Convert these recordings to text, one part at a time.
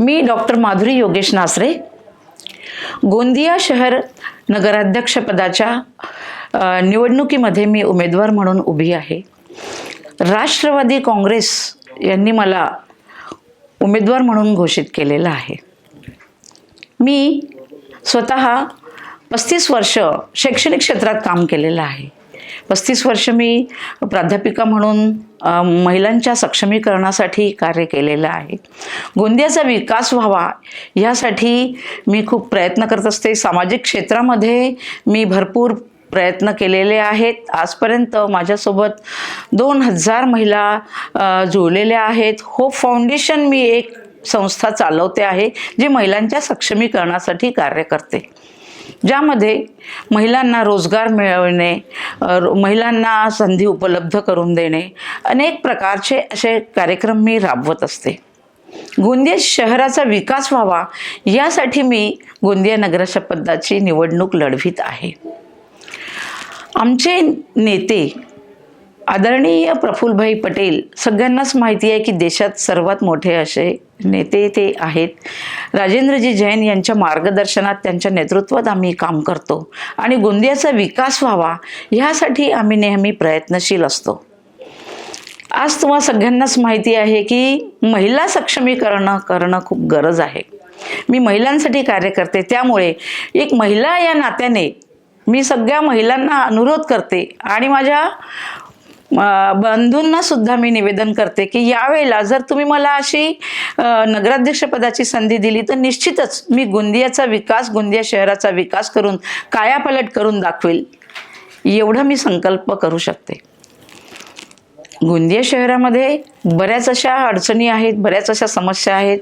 मी doctor Madhuri Yogesh Nasre. Gondia शहर नगराध्यक्षपदाच्या निवडणुकीमध्ये मी उमेदवार म्हणून उभी आहे. राष्ट्रवादी काँग्रेस यांनी मला उमेदवार म्हणून घोषित केलेलं आहे. मी स्वतः पस्तीस वर्ष शैक्षणिक क्षेत्रात काम केलेलं आहे. पस्तीस वर्ष मी प्राध्यापिका म्हणून महिलांच्या सक्षमीकरणासाठी कार्य केलेलं आहे. गोंदियाचा विकास व्हावा यासाठी मी खूप प्रयत्न करत असते. सामाजिक क्षेत्रामध्ये मी भरपूर प्रयत्न केलेले आहेत. आजपर्यंत माझ्यासोबत दोन हजार महिला जुळलेल्या आहेत. होप फाउंडेशन मी एक संस्था चालवते आहे जी महिलांच्या सक्षमीकरणासाठी कार्य करते. ज्यामध्ये महिलांना रोजगार मिळवणे रो- महिलांना संधी उपलब्ध करून देणे अनेक प्रकारचे असे कार्यक्रम मी राबवत असते. गोंदिया शहराचा विकास व्हावा यासाठी मी गोंदिया नगरपदाची निवडणूक लढवीत आहे. आमचे नेते आदरणीय प्रफुल्लभाई पटेल सगळ्यांनाच माहिती आहे की देशात सर्वात मोठे असे नेते ते आहेत. राजेंद्रजी जैन यांच्या मार्गदर्शनात त्यांच्या नेतृत्वात आम्ही काम करतो आणि गोंदियाचा विकास व्हावा ह्यासाठी आम्ही नेहमी प्रयत्नशील असतो. आज तुम्हाला सगळ्यांनाच माहिती आहे की महिला सक्षमीकरण करणं खूप गरज आहे. मी महिलांसाठी कार्य करते त्यामुळे एक महिला या नात्याने मी सगळ्या महिलांना अनुरोध करते आणि माझ्या बंधूंना सुद्धा मी निवेदन करते की यावेळेला जर तुम्ही मला अशी नगराध्यक्षपदाची संधी दिली तर निश्चितच मी गोंदियाचा विकास गोंदिया शहराचा विकास करून कायापलट करून दाखवेल. एवढं मी संकल्प करू शकते. गोंदिया शहरामध्ये बऱ्याच अशा अडचणी आहेत बऱ्याच अशा समस्या आहेत.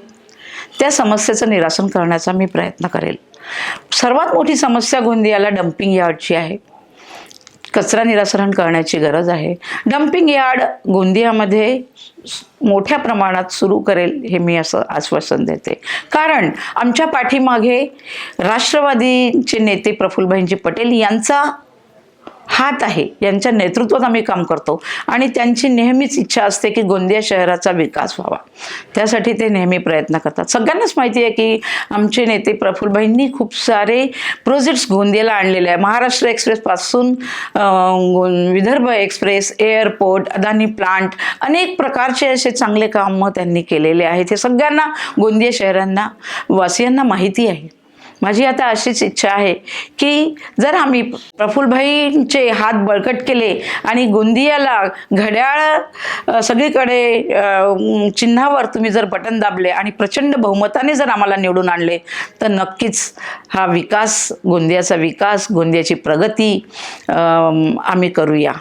त्या समस्येचं निरासन करण्याचा मी प्रयत्न करेल. सर्वात मोठी समस्या गोंदियाला डम्पिंग यार्डची आहे. कचरा निरासरण करण्याची गरज आहे. डम्पिंग यार्ड गोंदियामध्ये मोठ्या प्रमाणात सुरू करेल हे मी असं आश्वासन देते. कारण आमच्या पाठीमागे राष्ट्रवादीचे नेते प्रफुल्लभाईंजी पटेल यांचा हात आहे. यांच्या नेतृत्वात आम्ही काम करतो. आणि त्यांची नेहमीच इच्छा असते की गोंदिया शहराचा विकास व्हावा. त्यासाठी ते नेहमी प्रयत्न करतात. सगळ्यांनाच माहिती आहे की आमचे नेते प्रफुल्लभाईंनी खूप सारे प्रोजेक्ट्स गोंदियाला आणलेले आहे. Maharashtra एक्सप्रेसपासून Vidarbha express airport Adani plant अनेक प्रकारचे असे चांगले कामं त्यांनी केलेले आहेत. हे सगळ्यांना गोंदिया शहरांना वासियांना माहिती आहे. माझी आता अशीच इच्छा आहे की जर आम्ही प्रफुल्लभाईंचे हात बळकट केले आणि गोंदियाला घड्याळ सगळीकडे चिन्हावर तुम्ही जर बटन दाबले आणि प्रचंड बहुमताने जर आम्हाला निवडून आणले तर नक्कीच हा विकास गोंदियाचा विकास गोंदियाची प्रगती आम्ही करूया.